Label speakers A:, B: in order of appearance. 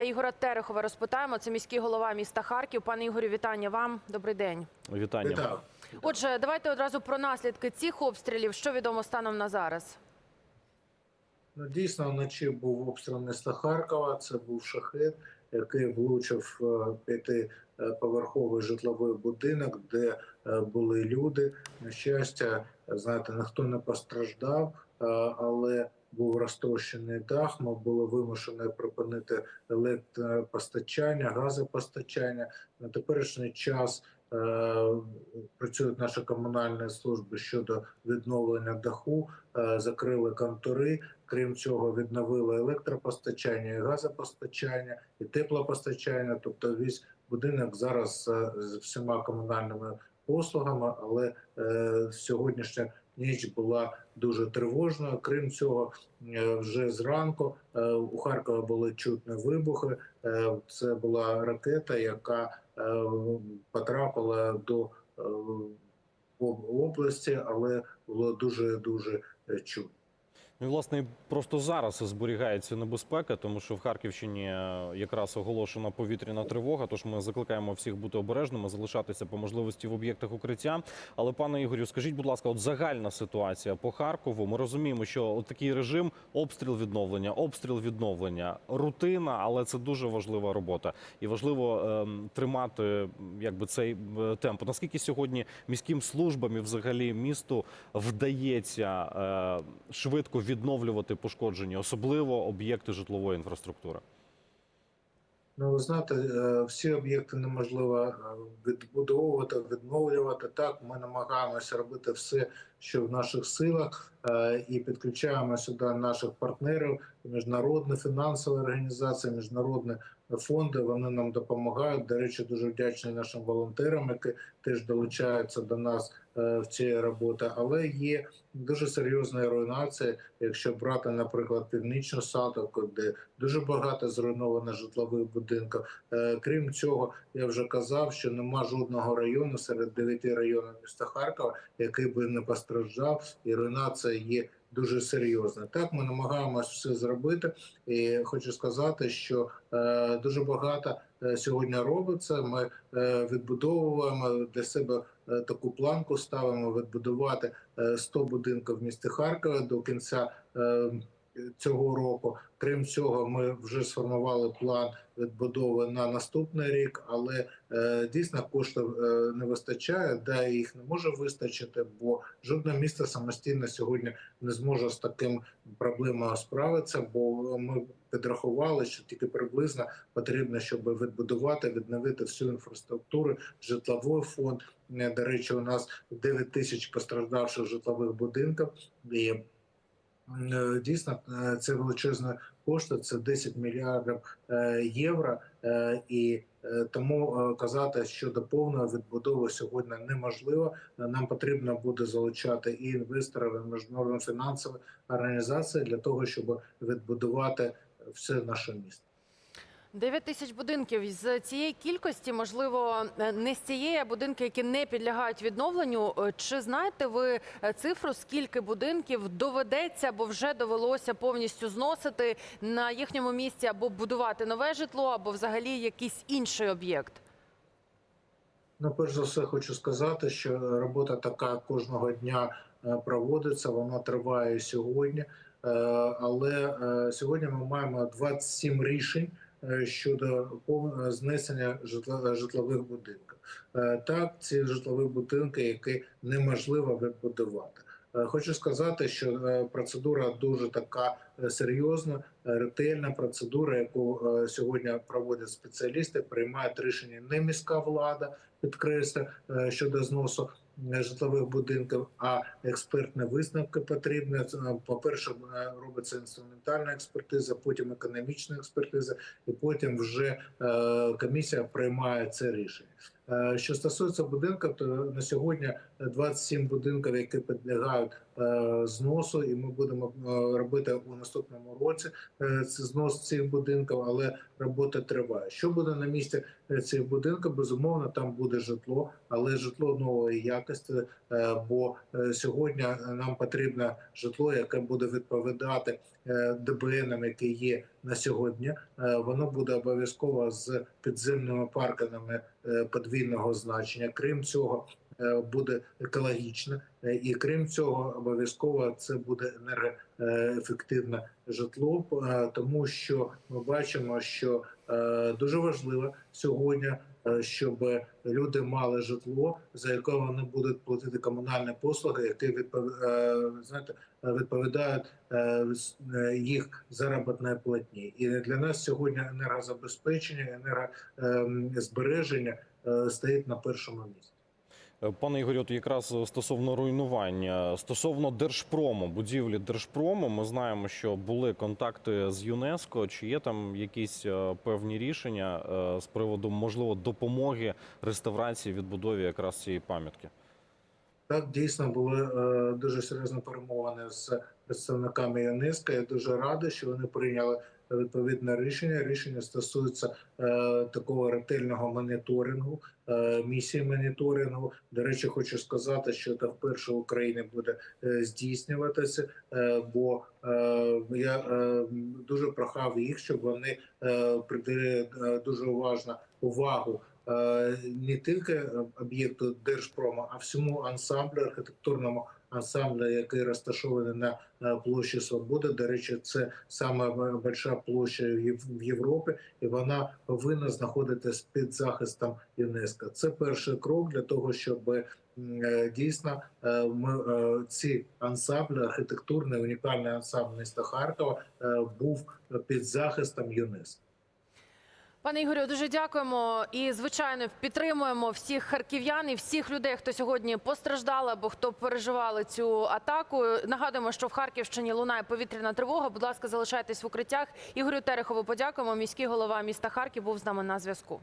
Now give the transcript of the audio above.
A: Ігора Терехова розпитаємо. Це міський голова міста Харків. Пане Ігорю, вітання вам. Добрий день.
B: Вітання.
C: Вітаю.
A: Отже, давайте одразу про наслідки цих обстрілів. Що відомо станом на зараз?
C: Ну, дійсно, вночі був обстріл міста Харкова. Це був шахет, який влучив е, п'ятиповерховий житловий будинок, де е, були люди. На щастя, знаєте, ніхто не постраждав, е, але був розтрощений дах. Ми були вимушені припинити електропостачання, газопостачання. На теперішній час е, працюють наші комунальні служби щодо відновлення даху, е, закрили контори. Крім цього, відновили електропостачання, і газопостачання, і теплопостачання. Тобто, весь будинок зараз е, з всіма комунальними послугами, але е, сьогоднішня ніч була дуже тривожною. Крім цього, е, вже зранку е, у Харкові були чутні вибухи. Е, це була ракета, яка е, потрапила до е, об- області, але було дуже дуже чутно.
B: Ну власне просто зараз зберігається небезпека, тому що в Харківщині е, якраз оголошена повітряна тривога. Тож ми закликаємо всіх бути обережними, залишатися по можливості в об'єктах укриття. Але пане Ігорю, скажіть, будь ласка, от загальна ситуація по Харкову. Ми розуміємо, що от такий режим обстріл відновлення, обстріл відновлення, рутина, але це дуже важлива робота, і важливо ем, тримати якби цей е, темп. Наскільки сьогодні міським службам і взагалі місту вдається е, швидко відновлювати пошкоджені, особливо об'єкти житлової інфраструктури?
C: Ну, ви знаєте, е, всі об'єкти неможливо е, відбудовувати, відновлювати. Так, ми намагаємося робити все, що в наших силах, е, і підключаємо сюди наших партнерів, міжнародні фінансові організації, міжнародні фонди. Вони нам допомагають. До речі, дуже вдячні нашим волонтерам, які теж долучаються до нас е, в цій роботі. Але є дуже серйозна руйнація, якщо брати, наприклад, північну Салтовку, де дуже багато зруйновано житлових будинків. Е, Крім цього, я вже казав, що нема жодного району серед дев'яти районів міста Харкова, який би не постраждав, і руйнація є. Дуже серйозна. Так, ми намагаємося все зробити, і хочу сказати, що е, дуже багато е, сьогодні робиться. Ми е, відбудовуємо для себе е, таку планку, ставимо відбудувати е, 100 будинків в місті Харкова до кінця е, цього року. Крім цього, ми вже сформували план відбудови на наступний рік, але е, дійсно коштів е, не вистачає, да їх не може вистачити, бо жодне місто самостійно сьогодні не зможе з таким проблемою справитися, бо ми підрахували, що тільки приблизно потрібно, щоб відбудувати, відновити всю інфраструктуру, житловий фонд. Е, До речі, у нас 9 тисяч постраждавших житлових будинків і. Е, Дійсно, е, це величезні кошти, це 10 мільярдів е, євро, і тому казати, що до повної відбудови сьогодні неможливо. Нам потрібно буде залучати і інвесторів, і міжнародні фінансові організації для того, щоб відбудувати все наше місто.
A: 9 тисяч будинків з цієї кількості, можливо, е, не з цієї, а будинки, які не підлягають відновленню. Е, Чи знаєте ви е, цифру, скільки будинків доведеться або вже довелося повністю зносити на їхньому місці або будувати нове житло, або взагалі якийсь інший об'єкт?
C: Ну, перш за все, хочу сказати, що робота така кожного дня проводиться. Вона триває сьогодні. Але сьогодні ми маємо 27 рішень щодо пов- знесення житла- житлових будинків. Е, Так, ці житлові будинки, які неможливо відбудувати. Е, Хочу сказати, що е, процедура дуже така е, серйозна, е, ретельна процедура, яку е, сьогодні проводять спеціалісти, приймають рішення не міська влада, підкреслю, е, щодо зносу е, житлових будинків, а експертні висновки потрібні. Е, По-перше, е, робиться інструментальна експертиза, потім економічна експертиза, і потім вже е, комісія приймає це рішення. Е, Що стосується будинків, то на сьогодні 27 будинків, які підлягають е, зносу, і ми будемо е, робити у наступному році е, знос цих будинків, але робота триває. Що буде на місці е, цих будинків? Безумовно, там буде житло, але житло нової якості. е, Бо е, сьогодні нам потрібно житло, яке буде відповідати е, ДБНам, які є на сьогодні. Е, Воно буде обов'язково з підземними парками е, подвійного значення. Крім цього, е, буде екологічне, Е, і крім цього, обов'язково це буде енергоефективне житло, е, тому що ми бачимо, що е, дуже важливо сьогодні, е, щоб люди мали житло, за яке вони будуть платити комунальні послуги, які відпов- е, відповідають е, е, їх заробітної платні. І для нас сьогодні енергозабезпечення, енергозбереження е, стоїть на першому місці.
B: Е, Пане Ігорю, от якраз стосовно руйнування, стосовно Держпрому, будівлі Держпрому, ми знаємо, що були контакти з ЮНЕСКО. Чи є там якісь е, певні рішення е, з приводу можливо допомоги реставрації відбудові якраз цієї пам'ятки?
C: Так, дійсно були дуже серйозні перемовини з представниками ЮНЕСКО. Я дуже радий, що вони прийняли відповідне рішення. Рішення стосується е, такого ретельного моніторингу, е, місії моніторингу. До речі, хочу сказати, що це вперше в Україні буде е, здійснюватися, е, бо е, я е, дуже прохав їх, щоб вони е, приділи е, дуже уважно увагу не тільки об'єкту Держпрому, а всьому ансамблю, архітектурному ансамблю, який розташований на е, площі Свободи. До речі, це саме більша площа в Єв- в Європі, і вона повинна знаходитися під захистом ЮНЕСКО. Це перший крок для того, щоб е, дійсно е, ми е, ці ансамблі, архітектурний унікальний ансамбль міста Харкова е, був під захистом ЮНЕСКО.
A: Пане Ігорю, дуже дякуємо і звичайно підтримуємо всіх харків'ян і всіх людей, хто сьогодні постраждали або хто переживали цю атаку. Нагадуємо, що в Харківщині лунає повітряна тривога. Будь ласка, залишайтесь в укриттях. Ігорю Терехову подякуємо. Міський голова міста Харків був з нами на зв'язку.